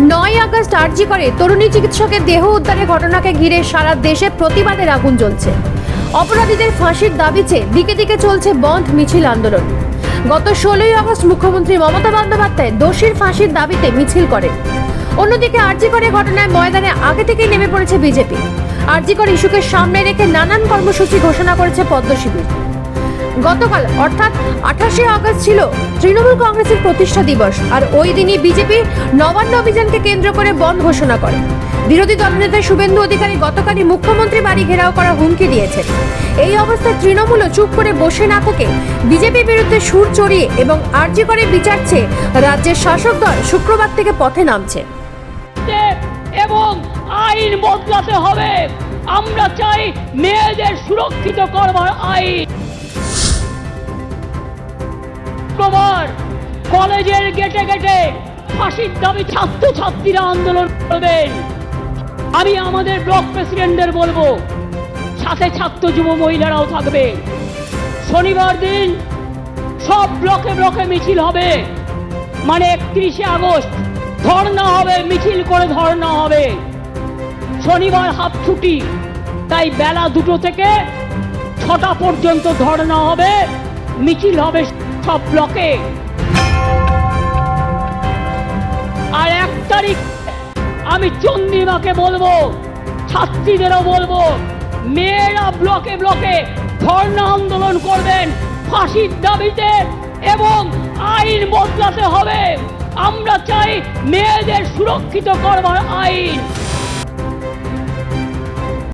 নয় আগস্ট আর্জি করে তরুণী চিকিৎসকের দেহ উদ্ধারের ঘটনাকে ঘিরে সারা দেশে প্রতিবাদের আগুন জ্বলছে। অপরাধীদের ফাঁসির দাবিতে দিকে দিকে চলছে বন্ধ মিছিল আন্দোলন। গত ষোলোই আগস্ট মুখ্যমন্ত্রী মমতা বন্দ্যোপাধ্যায় দোষীর ফাঁসির দাবিতে মিছিল করেন অন্যদিকে আর্জি করে ঘটনায় ময়দানে আগে থেকেই নেমে পড়েছে বিজেপি। আর্জি করে ইস্যুকে সামনে রেখে নানান কর্মসূচি ঘোষণা করেছে পদ্ম শিবির গতকাল, অর্থাৎ আঠাশে আগস্ট ছিল তৃণমূল কংগ্রেসের প্রতিষ্ঠা দিবস, আর ওই দিনই বিজেপি নবান্ন অভিযানকে কেন্দ্র করে বন্ধ ঘোষণা করে। বিরোধী দলনেতা শুভেন্দু অধিকারী গতকালই মুখ্যমন্ত্রী বাড়ি ঘেরাও করা হুমকি দিয়েছেন। এই অবস্থায় তৃণমূলও চুপ করে বসে না থেকে বিজেপির বিরুদ্ধে সুর চড়িয়ে এবং আর্জি করে বিচার চেয়ে রাজ্যের শাসক দল শুক্রবার থেকে পথে নামছে। এবং আইন বদলাতে হবে। আমরা চাই মেয়েদের সুরক্ষিত করবার আইন। কলেজের গেটে গেটে ফাঁসির দাবি ছাত্রছাত্রীরা আন্দোলন করবেন আমি আমাদের ব্লক প্রেসিডেন্টদের বলব, সাথে ছাত্র যুব মহিলারাও থাকবে। শনিবার দিন সব ব্লকে ব্লকে মিছিল হবে। মানে একত্রিশে আগস্ট, ধর্ণা হবে, মিছিল করে ধর্না হবে। শনিবার হাফ ছুটি, তাই বেলা দুটো থেকে ছটা পর্যন্ত ধর্ণা হবে, মিছিল হবে সব ব্লকে। আর এক তারিখ আমি চন্দ্রিমাকে বলব, ছাত্রীদেরও বলব, মেয়েরা ব্লকে ব্লকে ধর্ণা আন্দোলন করবেন ফাঁসির দাবিতে এবং আইন বদলাতে হবে। আমরা চাই মেয়েদের সুরক্ষিত করবার আইন।